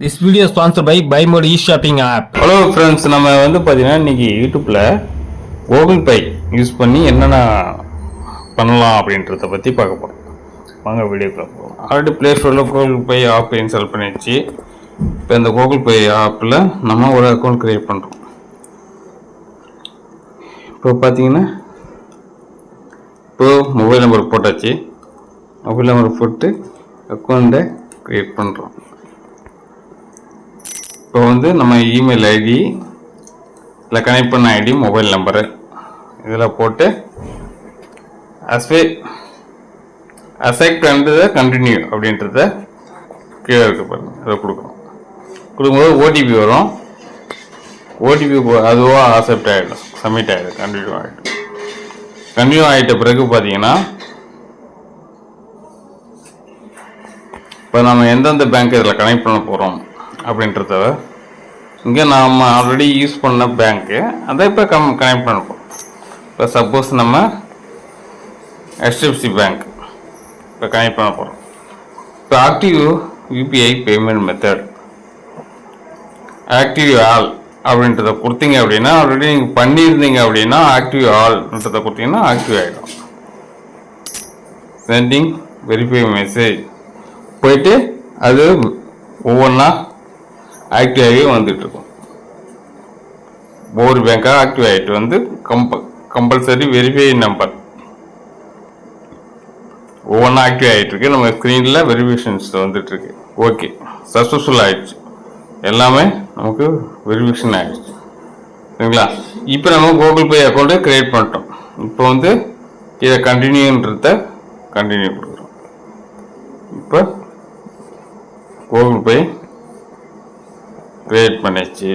This video sponsor by by Modi e shopping app hello friends நம்ம வந்து பார்த்தீங்கன்னா இன்னைக்கு யூடியூப்பில் கூகுள் பே யூஸ் பண்ணி என்னென்ன பண்ணலாம் அப்படின்றத பற்றி பார்க்க போகிறோம் வாங்க வீடியோக்குள்ள போகிறோம் ஆல்ரெடி ப்ளே ஸ்டோரில் கூகுள் பே ஆப் இன்ஸ்டால் பண்ணிடுச்சு இப்போ இந்த கூகுள் பே ஆப்பில் நம்ம ஒரு அக்கௌண்ட் க்ரியேட் பண்ணுறோம் இப்போ பார்த்தீங்கன்னா இப்போ மொபைல் நம்பர் போட்டாச்சு. மொபைல் நம்பர் போட்டு அக்கௌண்ட்டை க்ரியேட் பண்ணுறோம் இப்போ வந்து நம்ம இமெயில் ஐடி இல்லை கனெக்ட் பண்ண ஐடி மொபைல் நம்பரு இதில் போட்டு அஸ்வே அசெக்ட் அண்ட் கண்டினியூ அப்படின்றத கீழே இருக்க பாருங்க. அதை கொடுக்குறோம் கொடுக்கும்போது ஓடிபி வரும். ஓடிபி அதுவாக அக்செப்ட் ஆகிடும் சப்மிட் ஆகிடும் கண்டினியூ ஆகிடும் கண்டினியூ ஆகிட்ட பிறகு பார்த்தீங்கன்னா இப்போ நம்ம எந்தெந்த பேங்க் இதில் கனெக்ட் பண்ண போகிறோம் அப்படின்றத இங்கே நாம் ஆல்ரெடி யூஸ் பண்ண பேங்க்கு அதை இப்போ கம் கனெக்ட் பண்ண இப்போ சப்போஸ் நம்ம ஹெச்டிஎஃப்சி பேங்க் இப்போ கனெக்ட் பண்ண போகிறோம் இப்போ active UPI payment method active all அப்படின்றத கொடுத்தீங்க அப்படின்னா ஆல்ரெடி நீங்கள் பண்ணியிருந்தீங்க அப்படின்னா ஆக்டிவ் ஆல்ன்றதை கொடுத்தீங்கன்னா ஆக்டிவ் ஆகிடும் சென்டிங் வெரிஃபை மெசேஜ் போயிட்டு அது ஒவ்வொன்றா ஆக்டிவ் ஆகி வந்துட்டுருக்கும் ஒவ்வொரு பேங்காக ஆக்டிவ் ஆகிட்டு வந்து கம்ப கம்பல்சரி வெரிஃபை நம்பர் ஒவ்வொன்றா ஆக்டிவ் ஆகிட்டு இருக்கு. நம்ம ஸ்க்ரீனில் வெரிஃபிகேஷன்ஸ் வந்துட்டுருக்கு ஓகே சக்ஸஸ்ஃபுல் ஆகிடுச்சு எல்லாமே நமக்கு வெரிஃபிகேஷன் ஆகிடுச்சு சரிங்களா? இப்போ நம்ம கூகுள் பே அக்கௌண்ட்டை க்ரியேட் பண்ணிட்டோம். இப்போ வந்து இதை கண்டினியூன்றத கண்டினியூ கொடுக்குறோம். இப்போ கூகுள் பே கிரியேட் பண்ணிச்சு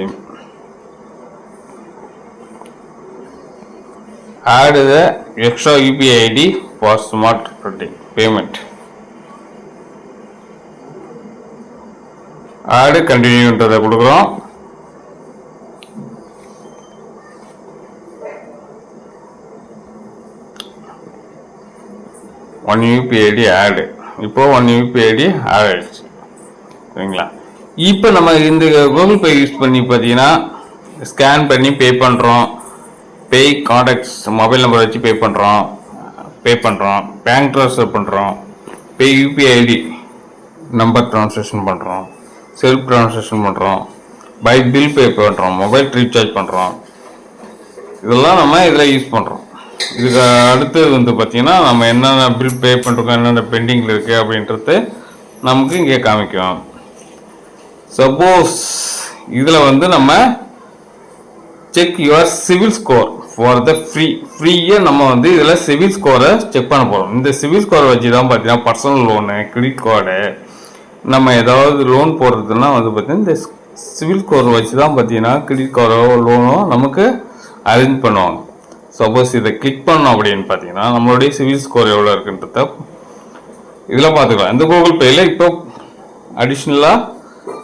add the extra UPI ID for smart payment add கண்டினியூன்றதை கொடுக்குறோம் ஒன் யூபிஐடி ஆடு இப்போ ஒன் யூபிஐடி ஆட் ஆயிடுச்சு சரிங்களா இப்போ நம்ம இந்த கூகுள் பே யூஸ் பண்ணி பார்த்தீங்கன்னா ஸ்கேன் பண்ணி பே பண்ணுறோம் பே காண்டாக்ட்ஸ் மொபைல் நம்பர் வச்சு பே பண்ணுறோம் பே பண்ணுறோம் பேங்க் ட்ரான்ஸ்ஃபர் பண்ணுறோம் pay UPI ID number translation பண்ணுறோம் செல்ஃப் ட்ரான்ஸ்லேஷன் பண்ணுறோம் பை பில் பே பண்ணுறோம் மொபைல் ரீசார்ஜ் பண்ணுறோம் இதெல்லாம் நம்ம இதில் யூஸ் பண்ணுறோம் இதுக்கு அடுத்தது வந்து பார்த்திங்கன்னா நம்ம என்னென்ன பில் பே பண்ணுறோம் என்னென்ன பெண்டிங்கில் இருக்குது அப்படின்றது நமக்கு இங்கே காமிக்கும். சப்போஸ் இதில் வந்து நம்ம check your civil score for the free ஃப்ரீயாக நம்ம வந்து இதில் சிவில் ஸ்கோரை செக் பண்ண போகிறோம் இந்த சிவில் ஸ்கோரை வச்சு தான் பார்த்தீங்கன்னா பர்சனல் லோனு கிரெடிட் கார்டு நம்ம ஏதாவது லோன் போடுறதுன்னா வந்து பார்த்தீங்கன்னா இந்த சிவில் ஸ்கோர் வச்சு தான் பார்த்தீங்கன்னா கிரெடிட் கார்டோ லோனோ நமக்கு அரேஞ்ச் பண்ணுவாங்க. சப்போஸ் இதை கிளிக் பண்ணோம் அப்படின்னு பார்த்தீங்கன்னா நம்மளுடைய சிவில் ஸ்கோர் எவ்வளோ இருக்குன்றத இதில் பார்த்துக்கலாம் இந்த கூகுள் பேயில் இப்போ அடிஷ்னலாக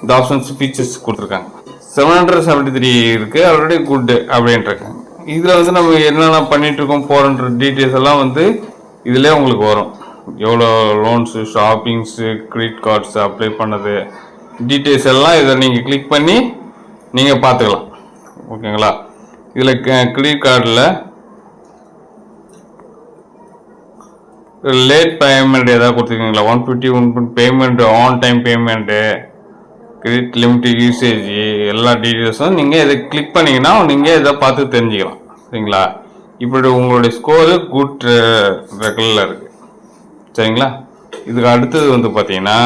இந்த ஆப்ஷன்ஸ் ஃபீச்சர்ஸ் கொடுத்துருக்காங்க. செவன் ஹண்ட்ரட் செவன்ட்டி த்ரீ இருக்குது ஆல்ரெடி குட் அப்படின்ட்டுருக்காங்க இதில் வந்து நம்ம என்னென்ன பண்ணிகிட்ருக்கோம் இருக்கோம் போகிறன்ற டீட்டெயில்ஸ் எல்லாம் வந்து இதிலே உங்களுக்கு வரும். எவ்வளோ loans shoppings credit cards apply பண்ணது டீட்டெயில்ஸ் எல்லாம் இதை நீங்கள் கிளிக் பண்ணி நீங்கள் பார்த்துக்கலாம். ஓகேங்களா? இதில் கிரெடிட் கார்டில் லேட் பேமெண்ட் எதாவது கொடுத்துருக்கீங்களா? One fifty one payment on time payment credit limit usage எல்லா டீட்டெயில்ஸும் நீங்கள் இதை கிளிக் பண்ணீங்கன்னா நீங்கள் இதை பார்த்து தெரிஞ்சுக்கலாம். சரிங்களா? இப்படி உங்களுடைய ஸ்கோரு குட் ரெகுலரில் இருக்குது சரிங்களா? இதுக்கு அடுத்தது வந்து பார்த்தீங்கன்னா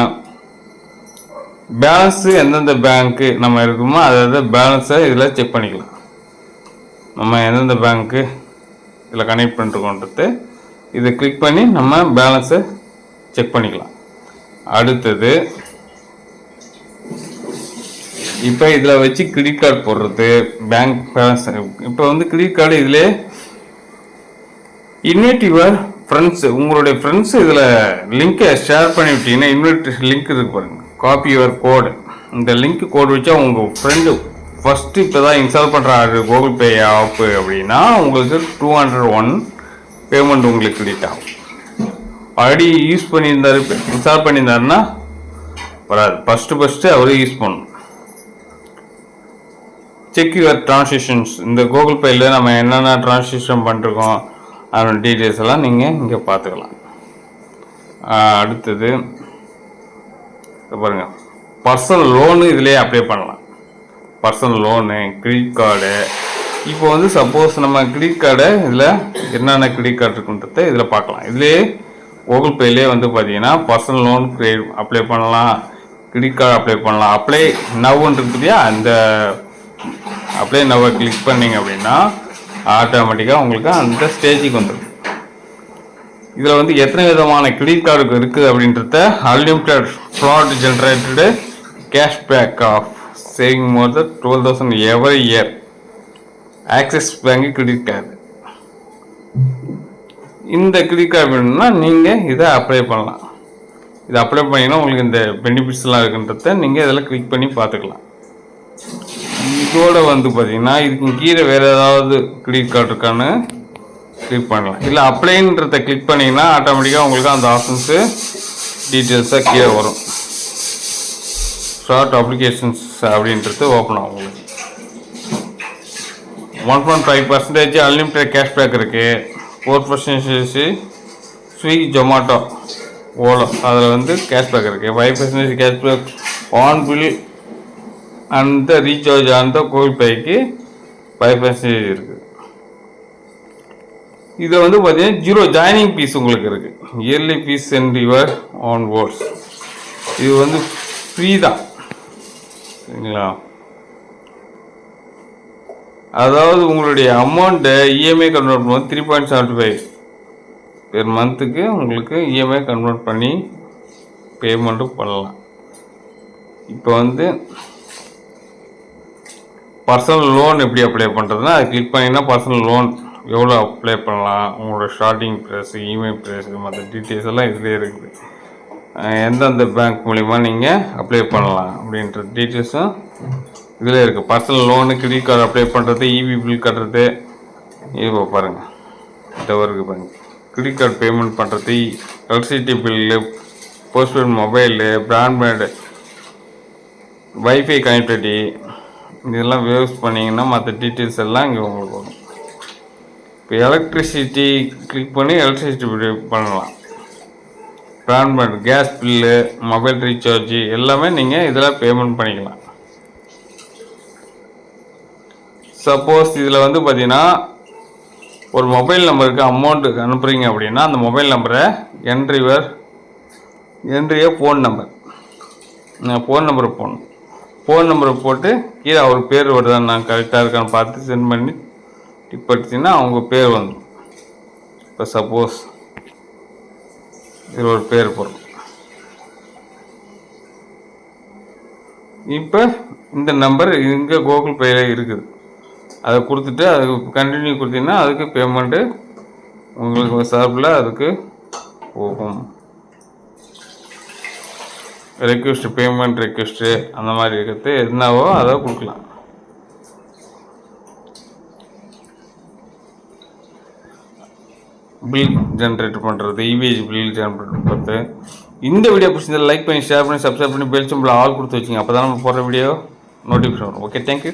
பேலன்ஸு எந்தெந்த பேங்க்கு நம்ம இருக்குமோ அதாவது பேலன்ஸை இதில் செக் பண்ணிக்கலாம். நம்ம எந்தெந்த பேங்க்கு இதில் கனெக்ட் பண்ணிருக்கோன்றது இதை கிளிக் பண்ணி நம்ம பேலன்ஸை செக் பண்ணிக்கலாம். அடுத்தது இப்போ இதில் வச்சு கிரெடிட் கார்டு போடுறது பேங்க் பேலன்ஸ் இப்போ வந்து கிரெடிட் கார்டு இதிலே இன்வைட் யுவர் ஃப்ரெண்ட்ஸ் உங்களுடைய ஃப்ரெண்ட்ஸ் இதில் லிங்க்கை ஷேர் பண்ணி விட்டீங்கன்னா இன்வைட் லிங்க் இருக்கு பாருங்கள் காப்பி யுவர் கோடு இந்த லிங்க் கோடு வச்சா உங்கள் ஃப்ரெண்டு ஃபஸ்ட்டு இப்போ தான் இன்ஸ்டால் பண்ணுறாரு கூகுள் பே ஆப்பு அப்படின்னா உங்களுக்கு டூ ஹண்ட்ரட் ஒன் பேமெண்ட் உங்களுக்கு கிரெடிட் ஆகும். ஆல்ரெடி யூஸ் பண்ணியிருந்தாரு இன்ஸ்டால் பண்ணியிருந்தாருன்னா வராது. ஃபஸ்ட்டு ஃபஸ்ட்டு அவரே யூஸ் பண்ணணும். செக் யுவர் ட்ரான்சாக்ஷன்ஸ் இந்த கூகுள் பேயில் நம்ம என்னென்ன ட்ரான்சாக்ஷன் பண்ணிருக்கோம் அதோட டீட்டெயில்ஸ் எல்லாம் நீங்கள் இங்கே பார்த்துக்கலாம். அடுத்தது பாருங்கள் பர்சனல் லோனு இதிலே அப்ளை பண்ணலாம். பர்சனல் லோனு கிரெடிட் கார்டு இப்போ வந்து சப்போஸ் நம்ம கிரெடிட் கார்டை இதில் என்னென்ன கிரெடிட் கார்டு இருக்குன்றத இதில் பார்க்கலாம். இதுலேயே கூகுள் பேலேயே வந்து பார்த்தீங்கன்னா பர்சனல் லோன் கிரெடிட் அப்ளை பண்ணலாம். கிரெடிட் கார்டு அப்ளை பண்ணலாம். அப்ளை நவ்ன்றது இல்லையா? அந்த அப்ளை நம்ம கிளிக் பண்ணிங்க அப்படின்னா ஆட்டோமேட்டிக்காக உங்களுக்கு அந்த ஸ்டேஜுக்கு வந்துடும் இதில் வந்து எத்தனை விதமான கிரெடிட் கார்டு இருக்குது அப்படின்றத unlimited fraud generated cashback of saving more the twelve thousand every year Axis bank credit card இந்த கிரெடிட் கார்டு வேணும்னா நீங்கள் இதை அப்ளை பண்ணலாம். இதை அப்ளை பண்ணிங்கன்னா உங்களுக்கு இந்த பெனிஃபிட்ஸ்லாம் இருக்குன்றத நீங்கள் இதில் கிளிக் பண்ணி பார்த்துக்கலாம். இதோட வந்து பார்த்தீங்கன்னா இதுக்கு கீழே வேறு ஏதாவது கிரெடிட் கார்டு இருக்கான்னு கிளிக் பண்ணலாம். இல்லை அப்ளைன்றத கிளிக் பண்ணிங்கன்னா ஆட்டோமேட்டிக்காக உங்களுக்கு அந்த ஆப்ஷன்ஸு டீட்டெயில்ஸாக கீழே வரும். ஷார்ட் அப்ளிகேஷன்ஸ் அப்படின்றது ஓப்பன் ஆகும் உங்களுக்கு. One point five percentage unlimited cashback இருக்குது ஃபோர் பர்சன்டேஜ் ஸ்விக்கி ஜொமாட்டோ ஓலோ அதில் வந்து கேஷ்பேக் இருக்குது five percentage cashback on bill அந்த ரீசார்ஜ் அந்த கோவில் பேக்கு ஃபைவ் பர்சன்டேஜ் இருக்குது இதை வந்து பார்த்தீங்கன்னா ஜீரோ ஜாயினிங் ஃபீஸ் உங்களுக்கு இருக்குது yearly fee and your onwards இது வந்து ஃப்ரீ தான். சரிங்களா? அதாவது உங்களுடைய அமௌண்ட்டை இஎம்ஐ கன்வெர்ட் பண்ணி three point seventy five per மந்த்துக்கு உங்களுக்கு இஎம்ஐ கன்வெர்ட் பண்ணி பேமெண்ட்டும் பண்ணலாம். இப்போ வந்து பர்சனல் லோன் எப்படி அப்ளை பண்ணுறதுனா அது கிளிக் பண்ணிங்கன்னா பர்சனல் லோன் எவ்வளோ அப்ளை பண்ணலாம் உங்களோட ஸ்டார்டிங் ப்ரைஸ் இஎம்ஐ ப்ரைஸ் மற்ற டீட்டெயில்ஸ் எல்லாம் இதுலேயே இருக்குது. எந்தெந்த பேங்க் மூலிமா நீங்கள் அப்ளை பண்ணலாம் அப்படின்ற டீட்டெயில்ஸும் இதில் இருக்குது personal loan credit card apply பண்ணுறது இவி பில் கட்டுறது இப்போ பாருங்கள் இந்த இருக்குது பாருங்க. கிரெடிட் கார்டு பேமெண்ட் பண்ணுறது electricity bill postpaid mobile broadband WiFi connectivity இதெல்லாம் வேவ்ஸ் பண்ணிங்கன்னா மற்ற டீட்டெயில்ஸ் எல்லாம் இங்கே உங்களுக்கு வரும். இப்போ எலக்ட்ரிசிட்டி கிளிக் பண்ணி எலக்ட்ரிசிட்டி பில் பண்ணலாம். Broadband gas bill mobile recharge எல்லாமே நீங்கள் இதில் பேமெண்ட் பண்ணிக்கலாம். சப்போஸ் இதில் வந்து பார்த்தீங்கன்னா ஒரு மொபைல் நம்பருக்கு அமௌண்ட் அனுப்புகிறீங்க அப்படின்னா அந்த மொபைல் நம்பரை என்ட்ரிவர் என்ட்ரிய ஃபோன் நம்பர் ஃபோன் நம்பர் போடணும். ஃபோன் நம்பரை போட்டு கீழே அவர் பேர் வருதா நான் கரெக்டாக இருக்கான்னு பார்த்து சென்ட் பண்ணி டிப் அடிச்சிங்கன்னா அவங்க பேர் வந்துடும். இப்போ சப்போஸ் இதில் ஒரு பேர் போகிறோம் இப்போ இந்த நம்பர் இங்கே கூகுள் பேயில் இருக்குது. அதை கொடுத்துட்டு அதுக்கு கண்டினியூ கொடுத்தீங்கன்னா அதுக்கு பேமெண்ட்டு உங்களுக்கு சார்பில் அதுக்கு போகும். ரெக்வெஸ்ட் பேமெண்ட் ரெக்வெஸ்ட்டு அந்த மாதிரி இருக்கிறது என்னவோ அதை கொடுக்கலாம். பில் ஜென்ரேட் பண்ணுறது இவிஹெச் பில் ஜென்ரேட் பண்ணுறது இந்த வீடியோ பிடிச்சிருந்தா லைக் பண்ணி ஷேர் பண்ணி சப்ஸ்கிரைப் பண்ணி பெல் சிம்பிள் ஆல் கொடுத்து வச்சிங்க. அப்போ தான் நம்ம போடுற வீடியோ நோட்டிஃபிகேஷன் வரும். Okay thank you